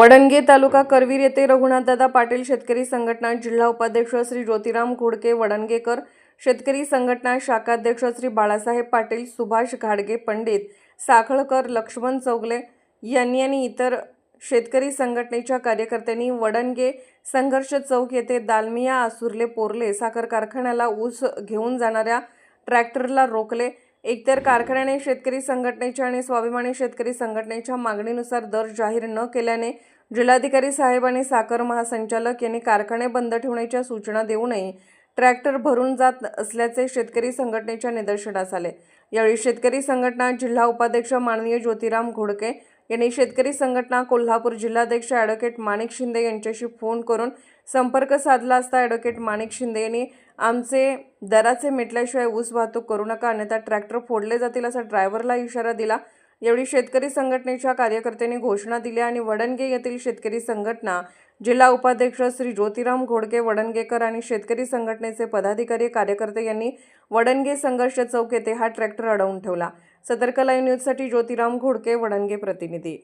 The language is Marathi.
वडणगे तालुका करवीर येथे रघुनाथदादा पाटील शेतकरी संघटना जिल्हा उपाध्यक्ष श्री ज्योतिराम घोडके वडणगेकर शेतकरी संघटना शाखाध्यक्ष श्री बाळासाहेब पाटील सुभाष घाडगे पंडित साखळकर लक्ष्मण चौगले यांनी आणि इतर शेतकरी संघटनेच्या कार्यकर्त्यांनी वडणगे संघर्ष चौक येथे दालमिया आसुर्ले पोरले साखर कारखान्याला ऊस घेऊन जाणाऱ्या ट्रॅक्टरला रोखले एकतर कारखान्याने शेतकरी संघटनेच्या आणि स्वाभिमानी शेतकरी संघटनेच्या मागणीनुसार दर जाहीर न केल्याने जिल्हाधिकारी साहेब आणि साखर महासंचालक यांनी कारखाने बंद ठेवण्याच्या सूचना देऊनही ट्रॅक्टर भरून जात असल्याचे शेतकरी संघटनेच्या निदर्शनास आले. यावेळी शेतकरी संघटना जिल्हा उपाध्यक्ष माननीय ज्योतिराम घोडके यांनी शेतकरी संघटना कोल्हापूर जिल्हाध्यक्ष ॲडव्होकेट माणिक शिंदे यांच्याशी फोन करून संपर्क साधला असता ॲडव्होकेट माणिक शिंदे यांनी आमचे दराचे मिटल्याशिवाय ऊस वाहतूक करू नका अन्यथा ट्रॅक्टर फोडले जातील असा ड्रायव्हरला इशारा दिला. यावेळी शेतकरी संघटनेच्या कार्यकर्त्यांनी घोषणा दिल्या आणि वडणगे येथील शेतकरी संघटना जिल्हा उपाध्यक्ष श्री ज्योतिराम घोडके वडणगेकर आणि शेतकरी संघटनेचे पदाधिकारी कार्यकर्ते यांनी वडणगे संघर्ष चौक येथे हा ट्रॅक्टर अडवून ठेवला. सतर्क लाईव्ह न्यूजसाठी ज्योतिराम घोडके वडणगे प्रतिनिधी.